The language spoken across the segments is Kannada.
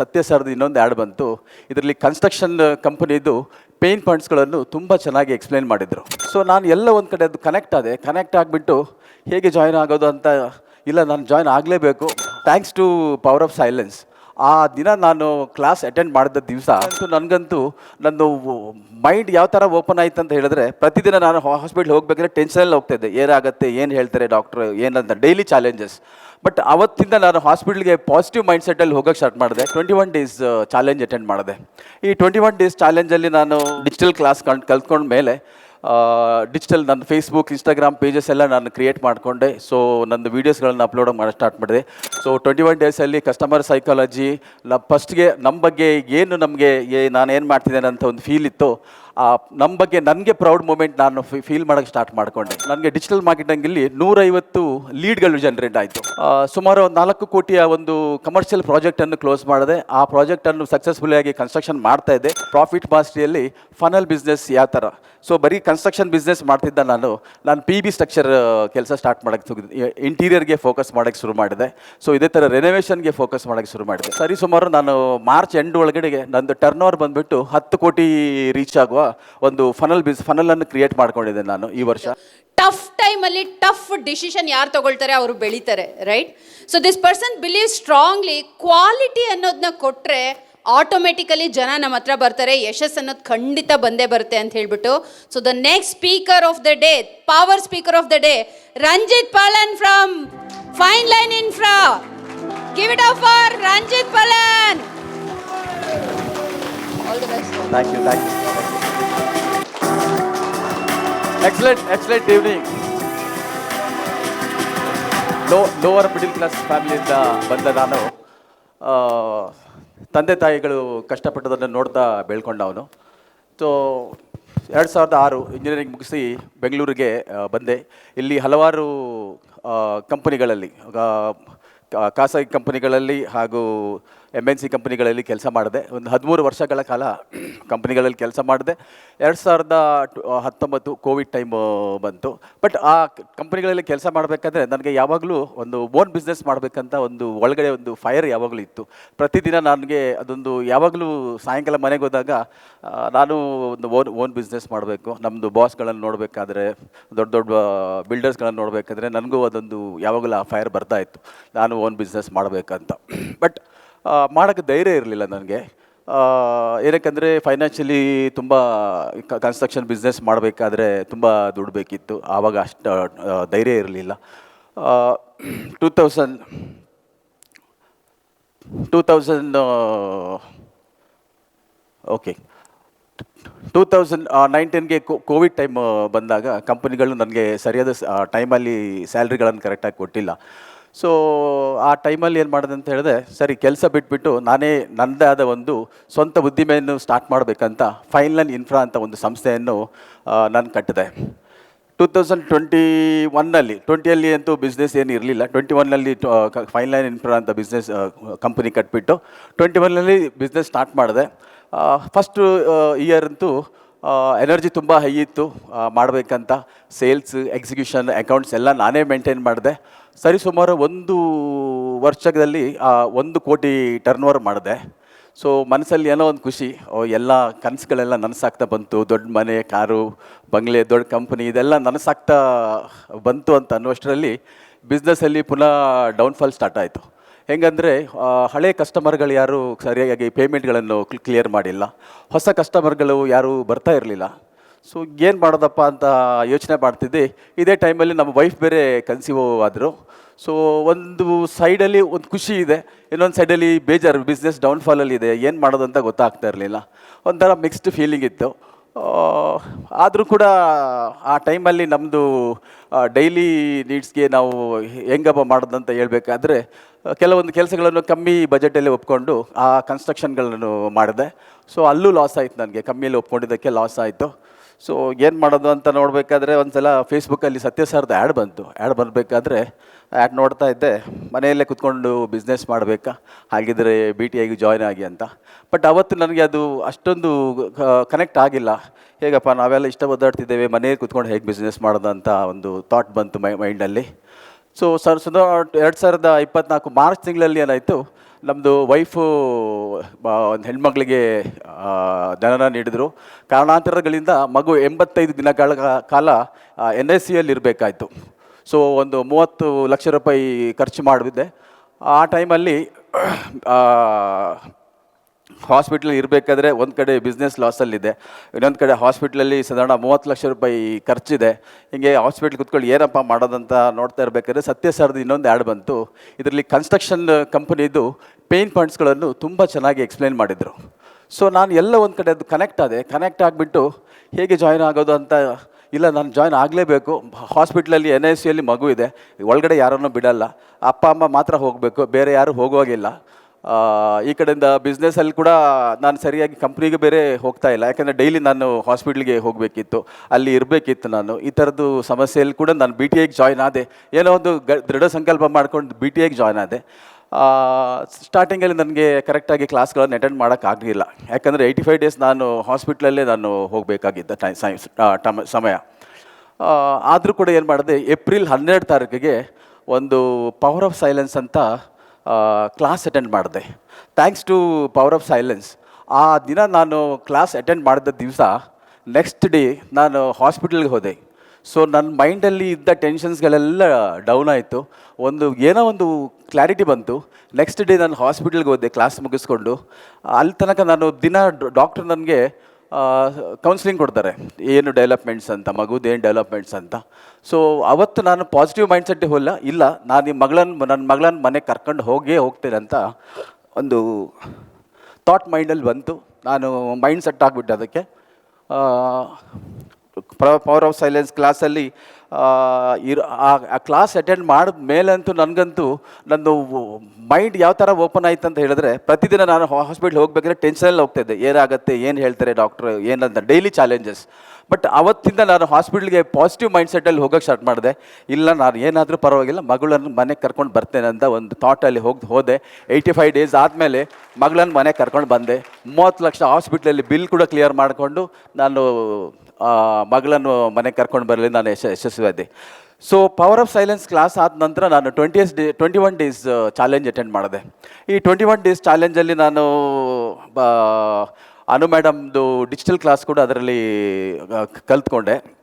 ಸತ್ಯ ಸರ್ದು ಇನ್ನೊಂದು ಆ್ಯಡ್ ಬಂತು. ಇದರಲ್ಲಿ ಕನ್ಸ್ಟ್ರಕ್ಷನ್ ಕಂಪನಿದು ಪೇನ್ ಪಾಯಿಂಟ್ಸ್ಗಳನ್ನು ತುಂಬ ಚೆನ್ನಾಗಿ ಎಕ್ಸ್ಪ್ಲೈನ್ ಮಾಡಿದರು. ಸೊ ನಾನು ಎಲ್ಲ ಒಂದು ಕಡೆ ಅದು ಕನೆಕ್ಟ್ ಆದೆ. ಕನೆಕ್ಟ್ ಆಗಿಬಿಟ್ಟು ಹೇಗೆ ಜಾಯ್ನ್ ಆಗೋದು ಅಂತ ಇಲ್ಲ, ನಾನು ಜಾಯ್ನ್ ಆಗಲೇಬೇಕು. Thanks to power of silence ಆ ದಿನ ನಾನು ಕ್ಲಾಸ್ ಅಟೆಂಡ್ ಮಾಡಿದ ದಿವಸ ಅಂತೂ ನನಗಂತೂ ನಂದು ಮೈಂಡ್ ಯಾವ ಥರ ಓಪನ್ ಆಯ್ತು ಅಂತ ಹೇಳಿದ್ರೆ ಪ್ರತಿದಿನ ನಾನು ಹಾಸ್ಪಿಟ್ಲ್ ಹೋಗ್ಬೇಕಾದ್ರೆ ಟೆನ್ಷನಲ್ಲಿ ಹೋಗ್ತಾಯಿದ್ದೆ ಏನಾಗುತ್ತೆ ಏನು ಹೇಳ್ತಾರೆ ಡಾಕ್ಟ್ರು ಏನಂತ ಡೈಲಿ ಚಾಲೆಂಜಸ್ ಬಟ್ ಅವತ್ತಿಂದ ನಾನು ಹಾಸ್ಪಿಟ್ಲಿಗೆ ಪಾಸಿಟಿವ್ ಮೈಂಡ್ ಸೆಟ್ಟಲ್ಲಿ ಹೋಗೋಕ್ಕೆ ಸ್ಟಾರ್ಟ್ ಮಾಡಿದೆ. Twenty one days challenge attend ಮಾಡಿದೆ. ಈ ಟ್ವೆಂಟಿ ಒನ್ ಡೇಸ್ ಚಾಲೆಂಜಲ್ಲಿ ನಾನು ಡಿಜಿಟಲ್ ಕ್ಲಾಸ್ ಕಣ್ ಕಲ್ತ್ಕೊಂಡ ಮೇಲೆ ಡಿಜಿಟಲ್ ನನ್ನ ಫೇಸ್ಬುಕ್ ಇನ್ಸ್ಟಾಗ್ರಾಮ್ ಪೇಜಸ್ ಎಲ್ಲ ನಾನು ಕ್ರಿಯೇಟ್ ಮಾಡಿಕೊಂಡೆ. ಸೊ ನನ್ನ ವೀಡಿಯೋಸ್ಗಳನ್ನ ಅಪ್ಲೋಡ್ ಮಾಡಿ ಸ್ಟಾರ್ಟ್ ಮಾಡಿದೆ. ಸೊ ಟ್ವೆಂಟಿ ಒನ್ ಡೇಸಲ್ಲಿ ಕಸ್ಟಮರ್ ಸೈಕಾಲಜಿ ನ ಫಸ್ಟ್ಗೆ ನಮ್ಮ ಬಗ್ಗೆ ಏನು ನಮಗೆ ಏ, ನಾನು ಏನು ಮಾಡ್ತಿದ್ದೇನೆ ಅಂತ ಒಂದು ಫೀಲ್ ಇತ್ತು, ಆ ನಮ್ಮ ಬಗ್ಗೆ ನನಗೆ ಪ್ರೌಡ್ ಮೂಮೆಂಟ್ ನಾನು ಫೀಲ್ ಮಾಡೋಕ್ಕೆ ಸ್ಟಾರ್ಟ್ ಮಾಡಿಕೊಂಡೆ. ನನಗೆ ಡಿಜಿಟಲ್ ಮಾರ್ಕೆಟಿಂಗಲ್ಲಿ ನೂರೈವತ್ತು ಲೀಡ್ಗಳು ಜನರೇಟ್ ಆಯಿತು. ಸುಮಾರು ಒಂದು ನಾಲ್ಕು ಕೋಟಿಯ ಒಂದು ಕಮರ್ಷಿಯಲ್ ಪ್ರಾಜೆಕ್ಟನ್ನು ಕ್ಲೋಸ್ ಮಾಡಿದೆ. ಆ ಪ್ರಾಜೆಕ್ಟನ್ನು ಸಕ್ಸಸ್ಫುಲ್ಲಾಗಿ ಕನ್ಸ್ಟ್ರಕ್ಷನ್ ಮಾಡ್ತಾ ಇದೆ ಪ್ರಾಫಿಟ್ ಮಾಸ್ಟ್ರಿಯಲ್ಲಿ ಫನಲ್ ಬಿಸ್ನೆಸ್ ಯಾವ ಥರ ಸೊ ಬರೀ ಕನ್ಸ್ಟ್ರಕ್ಷನ್ ಬಿಸ್ನೆಸ್ ಮಾಡ್ತಿದ್ದ ನಾನು. ನಾನು ಪಿ ಬಿ ಸ್ಟ್ರಕ್ಚರ್ ಕೆಲಸ ಸ್ಟಾರ್ಟ್ ಮಾಡೋಕ್ಕೆ ಇಂಟೀರಿಯರ್ಗೆ ಫೋಕಸ್ ಮಾಡೋಕ್ಕೆ ಶುರು ಮಾಡಿದೆ. ಸೊ ಇದೇ ಥರ ರೆನೋವೇಷನ್ಗೆ ಫೋಕಸ್ ಮಾಡೋಕ್ಕೆ ಶುರು ಮಾಡಿದೆ. ಸರಿ, ಸುಮಾರು ನಾನು ಮಾರ್ಚ್ ಎಂಡ್ ಒಳಗಡೆಗೆ ನಂದು ಟರ್ನ್ ಓವರ್ ಬಂದುಬಿಟ್ಟು ಹತ್ತು ಕೋಟಿ ರೀಚ್ ಆಗುವ ಒಂದು ಫನಲ್ ಬಿಸ್ ಫನಲನ್ನು ಕ್ರಿಯೇಟ್ ಮಾಡ್ಕೊಂಡಿದ್ದೆ ನಾನು ಈ ವರ್ಷ. ಟಫ್ ಟೈಮಲ್ಲಿ ಟಫ್ ಡಿಸಿಷನ್ ಯಾರು ತಗೊಳ್ತಾರೆ ಅವರು ಬೆಳೀತಾರೆ right so this person believe strongly quality ಅನ್ನೋದನ್ನ ಕೊಟ್ಟರೆ ಆಟೋಮೆಟಿಕಲಿ ಜನ ನಮ್ಮ ಹತ್ರ ಬರ್ತಾರೆ, ಯಶಸ್ ಅನ್ನೋದು ಖಂಡಿತ ಬಂದೇ ಬರುತ್ತೆ ಅಂತ ಹೇಳ್ಬಿಟ್ಟು. So the next speaker of the day power speaker of the day Ranjith Palan from fine line infra give it off for Ranjith Palan. Excellent excellent evening lo lower middle class ಫ್ಯಾಮಿಲಿಯಿಂದ ಬಂದ ನಾನು. ತಂದೆ ತಾಯಿಗಳು ಕಷ್ಟಪಟ್ಟದನ್ನು ನೋಡ್ತಾ ಬೆಳ್ಕೊಂಡವನು ಸೊ ಎರಡು ಸಾವಿರದ ಆರು ಇಂಜಿನಿಯರಿಂಗ್ ಮುಗಿಸಿ ಬೆಂಗಳೂರಿಗೆ ಬಂದೆ. ಇಲ್ಲಿ ಹಲವಾರು ಕಂಪನಿಗಳಲ್ಲಿ ಖಾಸಗಿ ಕಂಪನಿಗಳಲ್ಲಿ ಹಾಗೂ ಎಂ ಎನ್ ಸಿ ಕಂಪ್ನಿಗಳಲ್ಲಿ ಕೆಲಸ ಮಾಡಿದೆ. ಒಂದು ಹದಿಮೂರು ವರ್ಷಗಳ ಕಾಲ ಕಂಪ್ನಿಗಳಲ್ಲಿ ಕೆಲಸ ಮಾಡಿದೆ. ಎರಡು ಸಾವಿರದ ಹತ್ತೊಂಬತ್ತು ಕೋವಿಡ್ ಟೈಮ್ ಬಂತು. ಬಟ್ ಆ ಕಂಪ್ನಿಗಳಲ್ಲಿ ಕೆಲಸ ಮಾಡಬೇಕಾದ್ರೆ ನನಗೆ ಯಾವಾಗಲೂ ಒಂದು ಓನ್ ಬಿಸ್ನೆಸ್ ಮಾಡಬೇಕಂತ ಒಂದು ಒಳಗಡೆ ಒಂದು ಫೈರ್ ಯಾವಾಗಲೂ ಇತ್ತು. ಪ್ರತಿದಿನ ನನಗೆ ಅದೊಂದು ಯಾವಾಗಲೂ ಸಾಯಂಕಾಲ ಮನೆಗೆ ಹೋದಾಗ ನಾನು ಒಂದು ಓನ್ ಓನ್ ಬಿಸ್ನೆಸ್ ಮಾಡಬೇಕು. ನಮ್ಮದು ಬಾಸ್ಗಳನ್ನು ನೋಡಬೇಕಾದ್ರೆ, ದೊಡ್ಡ ದೊಡ್ಡ ಬಿಲ್ಡರ್ಸ್ಗಳನ್ನು ನೋಡಬೇಕಾದ್ರೆ ನನಗೂ ಅದೊಂದು ಯಾವಾಗಲೂ ಆ ಫೈರ್ ಬರ್ತಾ ಇತ್ತು. ನಾನು ಓನ್ ಬಿಸ್ನೆಸ್ ಮಾಡಬೇಕಂತ. ಬಟ್ ಮಾಡೋಕ್ಕೆ ಧೈರ್ಯ ಇರಲಿಲ್ಲ ನನಗೆ. ಏನಕ್ಕಂದರೆ ಫೈನಾನ್ಷಿಯಲಿ ತುಂಬ ಕನ್ಸ್ಟ್ರಕ್ಷನ್ ಬಿಸ್ನೆಸ್ ಮಾಡಬೇಕಾದ್ರೆ ತುಂಬ ದುಡ್ಡು ಬೇಕಿತ್ತು. ಆವಾಗ ಅಷ್ಟು ಧೈರ್ಯ ಇರಲಿಲ್ಲ. Two thousand two thousand okay two thousand ನೈನ್ಟೀನ್ಗೆ Covid time ಬಂದಾಗ ಕಂಪನಿಗಳು ನನಗೆ ಸರಿಯಾದ ಟೈಮಲ್ಲಿ ಸ್ಯಾಲ್ರಿಗಳನ್ನು ಕರೆಕ್ಟಾಗಿ ಕೊಟ್ಟಿಲ್ಲ. ಸೊ ಆ ಟೈಮಲ್ಲಿ ಏನು ಮಾಡಿದೆ ಅಂತ ಹೇಳಿದೆ ಸರಿ, ಕೆಲಸ ಬಿಟ್ಬಿಟ್ಟು ನಾನೇ ನನ್ನದೇ ಆದ ಒಂದು ಸ್ವಂತ ಉದ್ದಿಮೆಯನ್ನು ಸ್ಟಾರ್ಟ್ ಮಾಡಬೇಕಂತ ಫೈನ್ಲೈನ್ ಇನ್ಫ್ರಾ ಅಂತ ಒಂದು ಸಂಸ್ಥೆಯನ್ನು ನಾನು ಕಟ್ಟಿದೆ. ಟೂ ತೌಸಂಡ್ ಟ್ವೆಂಟಿ ಒನ್ನಲ್ಲಿ ಟ್ವೆಂಟಿಯಲ್ಲಿ ಅಂತೂ ಬಿಸ್ನೆಸ್ ಏನು ಇರಲಿಲ್ಲ. ಟ್ವೆಂಟಿ ಒನ್ನಲ್ಲಿ ಫೈನ್ ಲೈನ್ ಇನ್ಫ್ರಾ ಅಂತ ಬಿಸ್ನೆಸ್ ಕಂಪನಿ ಕಟ್ಬಿಟ್ಟು ಟ್ವೆಂಟಿ ಒನ್ನಲ್ಲಿ ಬಿಸ್ನೆಸ್ ಸ್ಟಾರ್ಟ್ ಮಾಡಿದೆ. ಫಸ್ಟು ಇಯರ್ ಅಂತೂ ಎನರ್ಜಿ ತುಂಬ ಹೈ ಇತ್ತು ಮಾಡಬೇಕಂತ ಸೇಲ್ಸ್ ಎಕ್ಸಿಕ್ಯೂಷನ್ ಅಕೌಂಟ್ಸ್ ಎಲ್ಲ ನಾನೇ ಮೇಂಟೈನ್ ಮಾಡಿದೆ. ಸರಿ ಸುಮಾರು ಒಂದು ವರ್ಷದಲ್ಲಿ ಒಂದು ಕೋಟಿ ಟರ್ನ್ ಓವರ್ ಮಾಡಿದೆ. ಸೊ ಮನಸ್ಸಲ್ಲಿ ಏನೋ ಒಂದು ಖುಷಿ. ಎಲ್ಲ ಕನಸುಗಳೆಲ್ಲ ನನಸಾಗ್ತಾ ಬಂತು. ದೊಡ್ಡ ಮನೆ, ಕಾರು, ಬಂಗ್ಲೆ, ದೊಡ್ಡ ಕಂಪ್ನಿ ಇದೆಲ್ಲ ನನಸಾಗ್ತಾ ಬಂತು ಅಂತ ಅನ್ನುವಷ್ಟರಲ್ಲಿ ಬಿಸ್ನೆಸ್ಸಲ್ಲಿ ಪುನಃ ಡೌನ್ಫಾಲ್ ಸ್ಟಾರ್ಟ್ ಆಯಿತು. ಹೆಂಗಂದರೆ ಹಳೆ ಕಸ್ಟಮರ್ಗಳು ಯಾರು ಸರಿಯಾಗಿ ಪೇಮೆಂಟ್ಗಳನ್ನು ಕ್ಲಿಯರ್ ಮಾಡಿಲ್ಲ. ಹೊಸ ಕಸ್ಟಮರ್ಗಳು ಯಾರೂ ಬರ್ತಾ ಇರಲಿಲ್ಲ. ಸೊ ಏನು ಮಾಡೋದಪ್ಪ ಅಂತ ಯೋಚನೆ ಮಾಡ್ತಿದ್ದೆ. ಇದೇ ಟೈಮಲ್ಲಿ ನಮ್ಮ ವೈಫ್ ಬೇರೆ ಕನ್ಸೀವ್ ಆದರು. ಸೊ ಒಂದು ಸೈಡಲ್ಲಿ ಒಂದು ಖುಷಿ ಇದೆ. ಇನ್ನೊಂದು ಸೈಡಲ್ಲಿ ಬೇಜಾರು ಬಿಸ್ನೆಸ್ ಡೌನ್ಫಾಲಲ್ಲಿ ಇದೆ. ಏನು ಮಾಡೋದು ಅಂತ ಗೊತ್ತಾಗ್ತಾ ಇರಲಿಲ್ಲ. ಒಂಥರ ಮಿಕ್ಸ್ಡ್ ಫೀಲಿಂಗ್ ಇತ್ತು. ಆದರೂ ಕೂಡ ಆ ಟೈಮಲ್ಲಿ ನಮ್ಮದು ಡೈಲಿ ನೀಡ್ಸ್ಗೆ ನಾವು ಹೆಂಗಪ್ಪ ಮಾಡೋದಂತ ಹೇಳಬೇಕಾದ್ರೆ, ಕೆಲವೊಂದು ಕೆಲಸಗಳನ್ನು ಕಮ್ಮಿ ಬಜೆಟಲ್ಲಿ ಒಪ್ಕೊಂಡು ಆ ಕನ್ಸ್ಟ್ರಕ್ಷನ್ಗಳನ್ನು ಮಾಡಿದೆ. ಸೊ ಅಲ್ಲೂ ಲಾಸ್ ಆಯಿತು ನನಗೆ. ಕಮ್ಮಿಯಲ್ಲಿ ಒಪ್ಕೊಂಡಿದ್ದಕ್ಕೆ ಲಾಸ್ ಆಯಿತು. ಸೊ ಏನು ಮಾಡೋದು ಅಂತ ನೋಡಬೇಕಾದ್ರೆ ಒಂದು ಸಲ ಫೇಸ್ಬುಕ್ಕಲ್ಲಿ ಸತ್ಯ ಆ್ಯಡ್ ಬಂತು. ಆ್ಯಡ್ ಬರಬೇಕಾದ್ರೆ ಆ್ಯಡ್ ನೋಡ್ತಾ ಇದ್ದೆ. ಮನೆಯಲ್ಲೇ ಕುತ್ಕೊಂಡು ಬಿಸ್ನೆಸ್ ಮಾಡಬೇಕಾ? ಹಾಗಿದ್ರೆ ಐಗೆ ಜಾಯ್ನ್ ಆಗಿ ಅಂತ. ಬಟ್ ಅವತ್ತು ನನಗೆ ಅದು ಅಷ್ಟೊಂದು ಕನೆಕ್ಟ್ ಆಗಿಲ್ಲ. ಹೇಗಪ್ಪ, ನಾವೆಲ್ಲ ಇಷ್ಟ ಒದ್ದಾಡ್ತಿದ್ದೇವೆ. ಮನೆಯಲ್ಲಿ ಕುತ್ಕೊಂಡು ಹೇಗೆ ಬಿಸ್ನೆಸ್ ಮಾಡೋದು ಅಂತ ಒಂದು ಥಾಟ್ ಬಂತು ಮೈ ಮೈಂಡಲ್ಲಿ ಸೊ ಸರ್ ಸುಧಾ ಎರಡು ಸಾವಿರದ ಇಪ್ಪತ್ನಾಲ್ಕು ಮಾರ್ಚ್ ತಿಂಗಳಲ್ಲಿ ಏನಾಯಿತು? ನಮ್ಮದು ವೈಫು ಒಂದು ಹೆಣ್ಮಗಳಿಗೆ ಜನನ ನೀಡಿದರು. ಕಾರಣಾಂತರಗಳಿಂದ ಮಗು ಎಂಬತ್ತೈದು ದಿನಗಳ ಕಾಲ ಎನ್ ಎಸ್ ಸಿಯಲ್ಲಿ ಇರಬೇಕಾಯ್ತು ಸೊ ಒಂದು ಮೂವತ್ತು ಲಕ್ಷ ರೂಪಾಯಿ ಖರ್ಚು ಮಾಡಿದ್ದೆ ಆ ಟೈಮಲ್ಲಿ ಹಾಸ್ಪಿಟ್ಲ್ ಇರಬೇಕಾದ್ರೆ ಒಂದು ಕಡೆ ಬಿಸ್ನೆಸ್ ಲಾಸಲ್ಲಿದೆ ಇನ್ನೊಂದು ಕಡೆ ಹಾಸ್ಪಿಟ್ಲಲ್ಲಿ ಸಾಧಾರಣ ಮೂವತ್ತು ಲಕ್ಷ ರೂಪಾಯಿ ಖರ್ಚಿದೆ. ಹೀಗೆ ಹಾಸ್ಪಿಟ್ಲ್ ಕುತ್ಕೊಳ್ಳಿ, ಏನಪ್ಪ ಮಾಡೋದಂತ ನೋಡ್ತಾ ಇರಬೇಕಾದ್ರೆ ಸತ್ಯ ಸರ್ದು ಇನ್ನೊಂದು ಆ್ಯಡ್ ಬಂತು. ಇದರಲ್ಲಿ ಕನ್ಸ್ಟ್ರಕ್ಷನ್ ಕಂಪನಿದು ಪೇನ್ ಪಾಯಿಂಟ್ಸ್ಗಳನ್ನು ತುಂಬ ಚೆನ್ನಾಗಿ ಎಕ್ಸ್ಪ್ಲೈನ್ ಮಾಡಿದರು. ಸೊ ನಾನು ಎಲ್ಲ ಒಂದು ಕಡೆ ಅದು ಕನೆಕ್ಟ್ ಆದೆ. ಕನೆಕ್ಟ್ ಆಗಿಬಿಟ್ಟು ಹೇಗೆ ಜಾಯ್ನ್ ಆಗೋದು ಅಂತ ಇಲ್ಲ, ನಾನು ಜಾಯ್ನ್ ಆಗಲೇಬೇಕು. ಹಾಸ್ಪಿಟ್ಲಲ್ಲಿ ಎನ್ ಐ ಸಿಯಲ್ಲಿ ಮಗು ಇದೆ. ಒಳಗಡೆ ಯಾರನ್ನೂ ಬಿಡಲ್ಲ. ಅಪ್ಪ, ಅಮ್ಮ ಮಾತ್ರ ಹೋಗಬೇಕು. ಬೇರೆ ಯಾರು ಹೋಗುವಾಗಿಲ್ಲ ಈ ಕಡೆಯಿಂದ ಬಿಸ್ನೆಸ್ಸಲ್ಲಿ ಕೂಡ ನಾನು ಸರಿಯಾಗಿ ಕಂಪ್ನಿಗೆ ಬೇರೆ ಹೋಗ್ತಾ ಇಲ್ಲ. ಯಾಕಂದರೆ ಡೈಲಿ ನಾನು ಹಾಸ್ಪಿಟ್ಲಿಗೆ ಹೋಗಬೇಕಿತ್ತು, ಅಲ್ಲಿ ಇರಬೇಕಿತ್ತು ನಾನು. ಈ ಥರದ್ದು ಸಮಸ್ಯೆಯಲ್ಲಿ ಕೂಡ ನಾನು ಬಿ ಟಿ ಐಗೆ ಜಾಯ್ನ್ ಆದೆ. ಏನೋ ಒಂದು ಗ, ದೃಢ ಸಂಕಲ್ಪ ಮಾಡ್ಕೊಂಡು ಬಿ ಟಿ ಐಗೆ ಜಾಯ್ನ್ ಆದೆ. ಸ್ಟಾರ್ಟಿಂಗಲ್ಲಿ ನನಗೆ ಕರೆಕ್ಟಾಗಿ ಕ್ಲಾಸ್ಗಳನ್ನು ಅಟೆಂಡ್ ಮಾಡೋಕ್ಕಾಗಲಿಲ್ಲ ಯಾಕಂದರೆ ಏಯ್ಟಿ ಫೈವ್ ಡೇಸ್ ನಾನು ಹಾಸ್ಪಿಟ್ಲಲ್ಲೇ ನಾನು ಹೋಗಬೇಕಾಗಿದ್ದ ಟೈ ಟೈಮ್, ಸಮಯ. ಆದರೂ ಕೂಡ ಏನು ಮಾಡಿದೆ, ಏಪ್ರಿಲ್ ಹನ್ನೆರಡು ತಾರೀಕಿಗೆ ಒಂದು ಪವರ್ ಆಫ್ ಸೈಲೆನ್ಸ್ ಅಂತ ಕ್ಲಾಸ್ ಅಟೆಂಡ್ ಮಾಡಿದೆ. Thanks to power of silence ಆ ದಿನ ನಾನು ಕ್ಲಾಸ್ ಅಟೆಂಡ್ ಮಾಡಿದ ದಿವಸ ನೆಕ್ಸ್ಟ್ ಡೇ ನಾನು ಹಾಸ್ಪಿಟಲ್ಗೆ ಹೋದೆ. ಸೊ ನನ್ನ ಮೈಂಡಲ್ಲಿ ಇದ್ದ ಟೆನ್ಷನ್ಸ್ಗಳೆಲ್ಲ ಡೌನ್ ಆಯಿತು. ಒಂದು, ಏನೋ ಒಂದು ಕ್ಲಾರಿಟಿ ಬಂತು. ನೆಕ್ಸ್ಟ್ ಡೇ ನಾನು ಹಾಸ್ಪಿಟಲ್ಗೆ ಹೋದೆ ಕ್ಲಾಸ್ ಮುಗಿಸ್ಕೊಂಡು. ಅಲ್ಲಿ ತನಕ ನಾನು ದಿನ ಡಾಕ್ಟ್ರ್ ನನಗೆ ಕೌನ್ಸಿಲಿಂಗ್ ಕೊಡ್ತಾರೆ. ಏನು ಡೆವಲಪ್ಮೆಂಟ್ಸ್ ಅಂತ ಮಗುದೇನು ಡೆವಲಪ್ಮೆಂಟ್ಸ್ ಅಂತ. ಸೊ ಅವತ್ತು ನಾನು ಪಾಸಿಟಿವ್ ಮೈಂಡ್ ಸೆಟ್ಟೇ ಹೋಗಲ್ಲ ಇಲ್ಲ, ನಾನು ಈ ಮಗಳನ್ನ ನನ್ನ ಮಗಳನ್ನ ಮನೆಗೆ ಕರ್ಕೊಂಡು ಹೋಗೇ ಹೋಗ್ತೇನೆ ಅಂತ ಒಂದು ಥಾಟ್ ಮೈಂಡಲ್ಲಿ ಬಂತು. ನಾನು ಮೈಂಡ್ ಸೆಟ್ ಆಗಿಬಿಟ್ಟೆ ಅದಕ್ಕೆ. ಪವರ್ ಆಫ್ ಸೈಲೆನ್ಸ್ ಕ್ಲಾಸಲ್ಲಿ ಇರೋ ಆ ಕ್ಲಾಸ್ ಅಟೆಂಡ್ ಮಾಡಿದ ಮೇಲಂತೂ ನನಗಂತೂ ನನ್ನ ಮೈಂಡ್ ಯಾವ ಥರ ಓಪನ್ ಆಯ್ತು ಅಂತ ಹೇಳಿದ್ರೆ ಪ್ರತಿದಿನ ನಾನು ಹಾಸ್ಪಿಟ್ಲ್ ಹೋಗ್ಬೇಕಾದ್ರೆ ಟೆನ್ಷನಲ್ಲಿ ಹೋಗ್ತಾಯಿದ್ದೆ ಏನಾಗುತ್ತೆ ಏನು ಹೇಳ್ತಾರೆ ಡಾಕ್ಟ್ರು ಏನಂತ ಡೈಲಿ ಚಾಲೆಂಜಸ್ ಬಟ್ ಅವತ್ತಿಂದ ನಾನು ಹಾಸ್ಪಿಟ್ಲಿಗೆ ಪಾಸಿಟಿವ್ ಮೈಂಡ್ ಸೆಟ್ಟಲ್ಲಿ ಹೋಗೋಕೆ ಸ್ಟಾರ್ಟ್ ಮಾಡಿದೆ. ಇಲ್ಲ, ನಾನು ಏನಾದರೂ ಪರವಾಗಿಲ್ಲ, ಮಗಳನ್ನು ಮನೆಗೆ ಕರ್ಕೊಂಡು ಬರ್ತೇನೆ ಅಂತ ಒಂದು ಥಾಟಲ್ಲಿ ಹೋಗಿ, ಹೋದೆ. ಏಯ್ಟಿ ಫೈವ್ ಡೇಸ್ ಆದಮೇಲೆ ಮಗಳನ್ನು ಮನೆಗೆ ಕರ್ಕೊಂಡು ಬಂದೆ. ಮೂವತ್ತು ಲಕ್ಷ ಹಾಸ್ಪಿಟ್ಲಲ್ಲಿ ಬಿಲ್ ಕೂಡ ಕ್ಲಿಯರ್ ಮಾಡಿಕೊಂಡು ನಾನು ಮಗಳನ್ನು ಮನೆಗೆ ಕರ್ಕೊಂಡು ಬರಲಿ ನಾನು ಯಶ ಯಶಸ್ವಿಯಾದೆ so power of silence class ಆದ ನಂತರ ನಾನು twenty day twenty one days challenge attend ಮಾಡಿದೆ. ಈ ಟ್ವೆಂಟಿ ಒನ್ ಡೇಸ್ ಚಾಲೆಂಜಲ್ಲಿ ನಾನು ಬ- ಅನು ಮೇಡಮ್ದು ಡಿಜಿಟಲ್ ಕ್ಲಾಸ್ ಕೂಡ ಅದರಲ್ಲಿ ಕಲ್ತ್ಕೊಂಡೆ.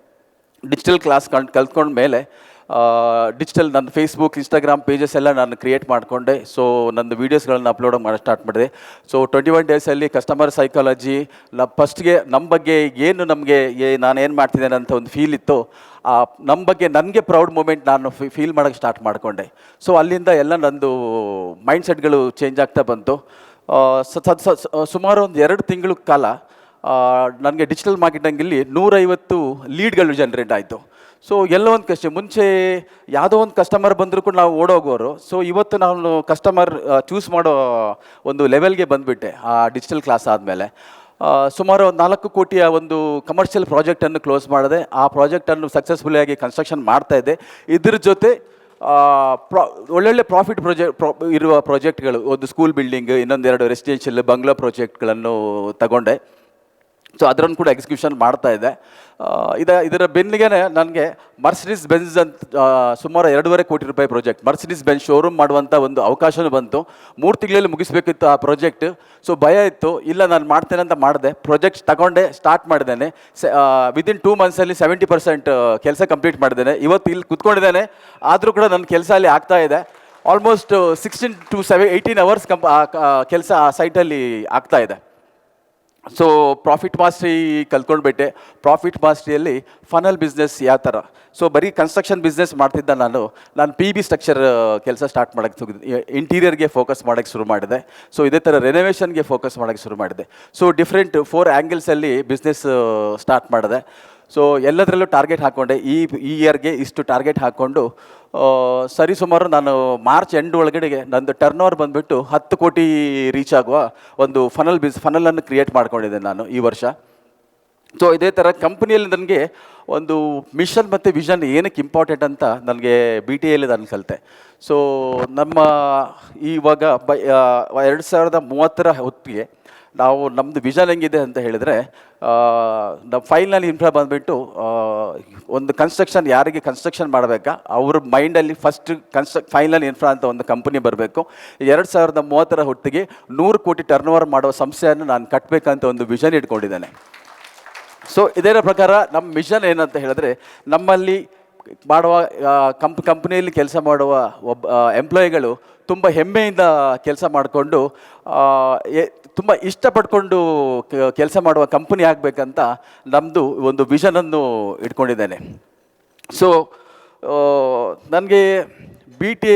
ಡಿಜಿಟಲ್ ಕ್ಲಾಸ್ ಕಂಡು ಕಲ್ತ್ಕೊಂಡ ಮೇಲೆ ಡಿಜಿಟಲ್ ನನ್ನ ಫೇಸ್ಬುಕ್ ಇನ್ಸ್ಟಾಗ್ರಾಮ್ ಪೇಜಸ್ ಎಲ್ಲ ನಾನು ಕ್ರಿಯೇಟ್ ಮಾಡಿಕೊಂಡೆ. ಸೊ ನಂದು ವೀಡಿಯೋಸ್ಗಳನ್ನು ಅಪ್ಲೋಡ್ ಮಾಡಿ ಸ್ಟಾರ್ಟ್ ಮಾಡಿದೆ. ಸೊ ಟ್ವೆಂಟಿ ಒನ್ ಡೇಸಲ್ಲಿ ಕಸ್ಟಮರ್ ಸೈಕಾಲಜಿ ನ ಫಸ್ಟ್ಗೆ ನಮ್ಮ ಬಗ್ಗೆ ಏನು ನಮಗೆ ಏ, ನಾನು ಏನು ಮಾಡ್ತಿದ್ದೇನೆ ಅಂತ ಒಂದು ಫೀಲ್ ಇತ್ತು, ಆ ನಮ್ಮ ಬಗ್ಗೆ ನನಗೆ ಪ್ರೌಡ್ ಮೂಮೆಂಟ್ ನಾನು ಫೀಲ್ ಮಾಡೋಕ್ಕೆ ಸ್ಟಾರ್ಟ್ ಮಾಡಿಕೊಂಡೆ. ಸೊ ಅಲ್ಲಿಂದ ಎಲ್ಲ ನಂದು ಮೈಂಡ್ ಸೆಟ್ಗಳು ಚೇಂಜ್ ಆಗ್ತಾ ಬಂತು. ಸುಮಾರು ಒಂದು ಎರಡು ತಿಂಗಳ ಕಾಲ ನನಗೆ ಡಿಜಿಟಲ್ ಮಾರ್ಕೆಟಿಂಗಲ್ಲಿ ನೂರೈವತ್ತು ಲೀಡ್ಗಳು ಜನ್ರೇಟ್ ಆಯಿತು. ಸೊ ಎಲ್ಲೋ ಒಂದು ಕಷ್ಟ, ಮುಂಚೆ ಯಾವುದೋ ಒಂದು ಕಸ್ಟಮರ್ ಬಂದರೂ ಕೂಡ ನಾವು ಓಡೋಗೋರು. ಸೊ ಇವತ್ತು ನಾನು ಕಸ್ಟಮರ್ ಚೂಸ್ ಮಾಡೋ ಒಂದು ಲೆವೆಲ್ಗೆ ಬಂದುಬಿಟ್ಟೆ, ಆ ಡಿಜಿಟಲ್ ಕ್ಲಾಸ್ ಆದಮೇಲೆ. ಸುಮಾರು ಒಂದು ನಾಲ್ಕು ಕೋಟಿಯ ಒಂದು ಕಮರ್ಷಿಯಲ್ ಪ್ರಾಜೆಕ್ಟನ್ನು ಕ್ಲೋಸ್ ಮಾಡಿದೆ. ಆ ಪ್ರಾಜೆಕ್ಟನ್ನು ಸಕ್ಸಸ್ಫುಲ್ಲಾಗಿ ಕನ್ಸ್ಟ್ರಕ್ಷನ್ ಮಾಡ್ತಾ ಇದ್ದೆ. ಇದ್ರ ಜೊತೆ ಪ್ರಾ ಒಳ್ಳೊಳ್ಳೆ ಪ್ರಾಫಿಟ್ ಪ್ರಾಜೆಕ್ಟ್ ಪ್ರಾ ಇರುವ ಪ್ರಾಜೆಕ್ಟ್ಗಳು ಒಂದು ಸ್ಕೂಲ್ ಬಿಲ್ಡಿಂಗ್ ಇನ್ನೊಂದೆರಡು ರೆಸಿಡೆನ್ಷಿಯಲ್ ಬಂಗ್ಲಾ ಪ್ರಾಜೆಕ್ಟ್ಗಳನ್ನು ತಗೊಂಡೆ. ಸೊ ಅದರನ್ನು ಕೂಡ ಎಕ್ಸಿಕ್ಯೂಷನ್ ಮಾಡ್ತಾ ಇದೆ. ಇದ, ಇದರ ಬೆನ್ನಿಗೆ ನನಗೆ ಮರ್ಸಿಡಿಸ್ ಬೆನ್ಸ್ ಅಂತ ಸುಮಾರು ಎರಡೂವರೆ ಕೋಟಿ ರೂಪಾಯಿ ಪ್ರಾಜೆಕ್ಟ್ ಮರ್ಸಿಡಿಸ್ ಬೆನ್ಸ್ ಶೋರೂಮ್ ಮಾಡುವಂಥ ಒಂದು ಅವಕಾಶವೂ ಬಂತು. ಮೂರು ತಿಂಗಳಲ್ಲಿ ಮುಗಿಸ್ಬೇಕಿತ್ತು ಆ ಪ್ರಾಜೆಕ್ಟ್ ಸೊ ಭಯ ಇತ್ತು. ಇಲ್ಲ, ನಾನು ಮಾಡ್ತೇನೆ ಅಂತ ಮಾಡಿದೆ. ಪ್ರಾಜೆಕ್ಟ್ ತಗೊಂಡೆ ಸ್ಟಾರ್ಟ್ ಮಾಡಿದ್ದೇನೆ ವಿದಿನ್ ಟೂ ಮಂತ್ಸಲ್ಲಿ ಸೆವೆಂಟಿ ಪರ್ಸೆಂಟ್ ಕೆಲಸ ಕಂಪ್ಲೀಟ್ ಮಾಡಿದ್ದೇನೆ ಇವತ್ತು ಇಲ್ಲಿ ಕುತ್ಕೊಂಡಿದ್ದೇನೆ. ಆದರೂ ಕೂಡ ನನ್ನ ಕೆಲಸ ಅಲ್ಲಿ ಆಗ್ತಾ ಇದೆ. Almost sixteen to ಸೆವೆ eighteen hours ಕಂಪ್ ಕೆಲಸ ಆ ಸೈಟಲ್ಲಿ ಆಗ್ತಾ ಇದೆ. ಸೊ ಪ್ರಾಫಿಟ್ ಮಾಸ್ಟ್ರಿ ಕಲ್ತ್ಕೊಂಡ್ಬಿಟ್ಟೆ ಪ್ರಾಫಿಟ್ ಮಾಸ್ಟ್ರಿಯಲ್ಲಿ ಫನಲ್ ಬಿಸ್ನೆಸ್ ಯಾವ ಥರ ಸೊ ಬರೀ ಕನ್ಸ್ಟ್ರಕ್ಷನ್ ಬಿಸ್ನೆಸ್ ಮಾಡ್ತಿದ್ದ ನಾನು. ನಾನು ಪಿ ಬಿ ಸ್ಟ್ರಕ್ಚರ್ ಕೆಲಸ ಸ್ಟಾರ್ಟ್ ಮಾಡೋಕ್ಕೆ ಇಂಟೀರಿಯರ್ಗೆ ಫೋಕಸ್ ಮಾಡೋಕ್ಕೆ ಶುರು ಮಾಡಿದೆ. ಸೊ ಇದೇ ಥರ ರೆನೋವೇಷನ್ಗೆ ಫೋಕಸ್ ಮಾಡೋಕ್ಕೆ ಶುರು ಮಾಡಿದೆ. ಸೊ ಡಿಫ್ರೆಂಟ್ ಫೋರ್ ಆ್ಯಂಗಲ್ಸಲ್ಲಿ ಬಿಸ್ನೆಸ್ ಸ್ಟಾರ್ಟ್ ಮಾಡಿದೆ. ಸೊ ಎಲ್ಲದರಲ್ಲೂ ಟಾರ್ಗೆಟ್ ಹಾಕ್ಕೊಂಡೆ ಈ ಈ ಇಯರ್ಗೆ ಇಷ್ಟು ಟಾರ್ಗೆಟ್ ಹಾಕ್ಕೊಂಡು ಸರಿ ಸುಮಾರು ನಾನು ಮಾರ್ಚ್ ಎಂಡ್ ಒಳಗಡೆಗೆ ನಂದು ಟರ್ನ್ ಓವರ್ ಬಂದುಬಿಟ್ಟು ಹತ್ತು ಕೋಟಿ ರೀಚ್ ಆಗುವ ಒಂದು ಫನಲ್ ಬಿಸ್ ಫನಲನ್ನು ಕ್ರಿಯೇಟ್ ಮಾಡ್ಕೊಂಡಿದ್ದೆ ನಾನು ಈ ವರ್ಷ. ಸೊ ಇದೇ ಥರ ಕಂಪ್ನಿಯಲ್ಲಿ ನನಗೆ ಒಂದು ಮಿಷನ್ ಮತ್ತು ವಿಷನ್ ಏನಕ್ಕೆ ಇಂಪಾರ್ಟೆಂಟ್ ಅಂತ ನನಗೆ ಬಿ ಟಿ ಎಲ್ಲಿ ನಾನು ಕಲಿತೆ. ಸೊ ನಮ್ಮ ಇವಾಗ ಬೈ ಎರಡು ಸಾವಿರದ ಮೂವತ್ತರ ಹೊತ್ತಿಗೆ ನಾವು ನಮ್ಮದು ವಿಷನ್ ಹೆಂಗಿದೆ ಅಂತ ಹೇಳಿದರೆ ನಮ್ಮ ಫೈನಲ್ ಇನ್ಫ್ರಾ ಬಂದುಬಿಟ್ಟು ಒಂದು ಕನ್ಸ್ಟ್ರಕ್ಷನ್ ಯಾರಿಗೆ ಕನ್ಸ್ಟ್ರಕ್ಷನ್ ಮಾಡಬೇಕಾ? ಅವ್ರ ಮೈಂಡಲ್ಲಿ ಫಸ್ಟ್ ಕನ್ಸ್ಟ್ರಕ್ ಫೈನಲ್ ಇನ್ಫ್ರಾ ಅಂತ ಒಂದು ಕಂಪನಿ ಬರಬೇಕು. ಎರಡು ಸಾವಿರದ ಮೂವತ್ತರ ಹೊತ್ತಿಗೆ ನೂರು ಕೋಟಿ ಟರ್ನ್ ಓವರ್ ಮಾಡುವ ಸಂಸ್ಥೆಯನ್ನು ನಾನು ಕಟ್ಟಬೇಕಂತ ಒಂದು ವಿಷನ್ ಇಟ್ಕೊಂಡಿದ್ದೇನೆ. ಸೊ ಇದರ ಪ್ರಕಾರ ನಮ್ಮ ಮಿಷನ್ ಏನಂತ ಹೇಳಿದ್ರೆ, ನಮ್ಮಲ್ಲಿ ಮಾಡುವ ಕಂಪ್ ಕಂಪ್ನಿಯಲ್ಲಿ ಕೆಲಸ ಮಾಡುವ ಒಬ್ಬ ಎಂಪ್ಲಾಯಿಗಳು ತುಂಬ ಹೆಮ್ಮೆಯಿಂದ ಕೆಲಸ ಮಾಡಿಕೊಂಡು ತುಂಬ ಇಷ್ಟಪಡ್ಕೊಂಡು ಕೆಲಸ ಮಾಡುವ ಕಂಪನಿ ಆಗಬೇಕಂತ ನಮ್ಮದು ಒಂದು ವಿಷನನ್ನು ಇಟ್ಕೊಂಡಿದ್ದೇನೆ. ಸೊ ನನಗೆ ಬಿ ಟಿ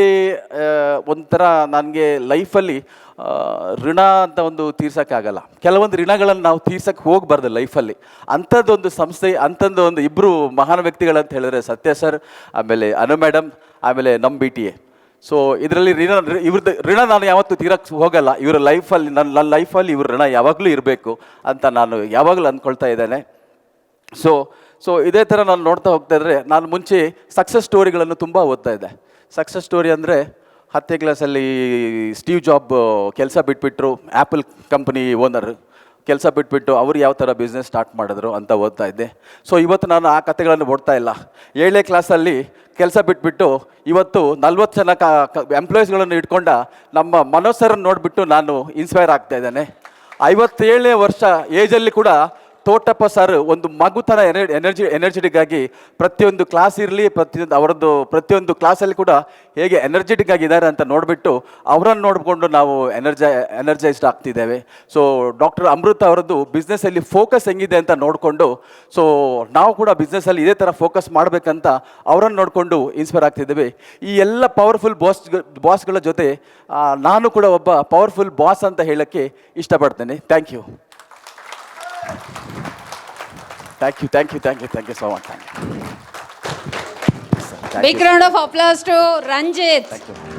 ಒಂಥರ ನನಗೆ ಲೈಫಲ್ಲಿ ಋಣ ಅಂತ ಒಂದು ತೀರ್ಸೋಕ್ಕಾಗಲ್ಲ. ಕೆಲವೊಂದು ಋಣಗಳನ್ನು ನಾವು ತೀರ್ಸೋಕ್ಕೆ ಹೋಗಬಾರ್ದು ಲೈಫಲ್ಲಿ ಅಂಥದ್ದೊಂದು ಸಂಸ್ಥೆ ಅಂಥದ್ದು ಒಂದು ಇಬ್ಬರು ಮಹಾನ್ ವ್ಯಕ್ತಿಗಳಂತ ಹೇಳಿದ್ರೆ ಸತ್ಯ ಸರ್, ಆಮೇಲೆ ಅನು ಮೇಡಮ್ ಆಮೇಲೆ ನಮ್ಮ ಬಿ ಟಿ ಎ ಸೊ ಇದರಲ್ಲಿ ಋಣ ಇವ್ರದ್ದು ಋಣ ನಾನು ಯಾವತ್ತೂ ತೀರಕ್ಕೆ ಹೋಗಲ್ಲ. ಇವರ ಲೈಫಲ್ಲಿ ನನ್ನ ನನ್ನ ಲೈಫಲ್ಲಿ ಇವ್ರ ಋಣ ಯಾವಾಗಲೂ ಇರಬೇಕು ಅಂತ ನಾನು ಯಾವಾಗಲೂ ಅಂದ್ಕೊಳ್ತಾ ಇದ್ದೇನೆ. ಸೊ ಸೊ ಇದೇ ಥರ ನಾನು ನೋಡ್ತಾ ಹೋಗ್ತಾ ಇದ್ರೆ ನಾನು ಮುಂಚೆ ಸಕ್ಸಸ್ ಸ್ಟೋರಿಗಳನ್ನು ತುಂಬ ಓದ್ತಾ ಇದ್ದೆ. ಸಕ್ಸಸ್ ಸ್ಟೋರಿ ಅಂದರೆ ಹತ್ತನೇ ಕ್ಲಾಸಲ್ಲಿ ಸ್ಟೀವ್ ಜಾಬ್ ಕೆಲಸ ಬಿಟ್ಬಿಟ್ರು ಆ್ಯಪಲ್ ಕಂಪನಿ ಓನರ್ ಕೆಲಸ ಬಿಟ್ಬಿಟ್ಟು ಅವರು ಯಾವ ಥರ ಬಿಸ್ನೆಸ್ ಸ್ಟಾರ್ಟ್ ಮಾಡಿದ್ರು ಅಂತ ಓದ್ತಾ ಇದ್ದೆ. ಸೊ ಇವತ್ತು ನಾನು ಆ ಕಥೆಗಳನ್ನು ಓಡ್ತಾ ಇಲ್ಲ. ಏಳನೇ ಕ್ಲಾಸಲ್ಲಿ ಕೆಲಸ ಬಿಟ್ಬಿಟ್ಟು ಇವತ್ತು ನಲ್ವತ್ತು ಜನ ಕ ಎಂಪ್ಲಾಯೀಸ್ಗಳನ್ನು ಇಟ್ಕೊಂಡ ನಮ್ಮ ಮನೋಜ್ ಸರ್ನ ನೋಡಿಬಿಟ್ಟು ನಾನು ಇನ್ಸ್ಪೈರ್ ಆಗ್ತಾ ಇದ್ದೇನೆ. ಐವತ್ತೇಳನೇ ವರ್ಷ ಏಜಲ್ಲಿ ಕೂಡ ತೋಟಪ್ಪ ಸರ್ ಒಂದು ಮಗುತನ ಎನರ್ ಎನರ್ಜಿ ಎನರ್ಜೆಟಿಕ್ ಆಗಿ ಪ್ರತಿಯೊಂದು ಕ್ಲಾಸ್ ಇರಲಿ, ಪ್ರತಿಯೊಂದು ಅವರದ್ದು, ಪ್ರತಿಯೊಂದು ಕ್ಲಾಸಲ್ಲಿ ಕೂಡ ಹೇಗೆ ಎನರ್ಜೆಟಿಕ್ ಆಗಿದ್ದಾರೆ ಅಂತ ನೋಡಿಬಿಟ್ಟು ಅವರನ್ನು ನೋಡಿಕೊಂಡು ನಾವು ಎನರ್ಜ ಎನರ್ಜೈಸ್ಡ್ ಆಗ್ತಿದ್ದೇವೆ. ಸೊ ಡಾಕ್ಟರ್ ಅಮೃತ ಅವರದ್ದು ಬಿಸ್ನೆಸ್ಸಲ್ಲಿ ಫೋಕಸ್ ಹೆಂಗಿದೆ ಅಂತ ನೋಡಿಕೊಂಡು ಸೊ ನಾವು ಕೂಡ ಬಿಸ್ನೆಸ್ಸಲ್ಲಿ ಇದೇ ಥರ ಫೋಕಸ್ ಮಾಡಬೇಕಂತ ಅವರನ್ನು ನೋಡಿಕೊಂಡು ಇನ್ಸ್ಪೈರ್ ಆಗ್ತಿದ್ದೇವೆ. ಈ ಎಲ್ಲ ಪವರ್ಫುಲ್ ಬಾಸ್ ಬಾಸ್ಗಳ ಜೊತೆ ನಾನು ಕೂಡ ಒಬ್ಬ ಪವರ್ಫುಲ್ ಬಾಸ್ ಅಂತ ಹೇಳೋಕ್ಕೆ ಇಷ್ಟಪಡ್ತೇನೆ. Thank you thank you thank you thank you thank you so much thank you big round of applause to Ranjith thank you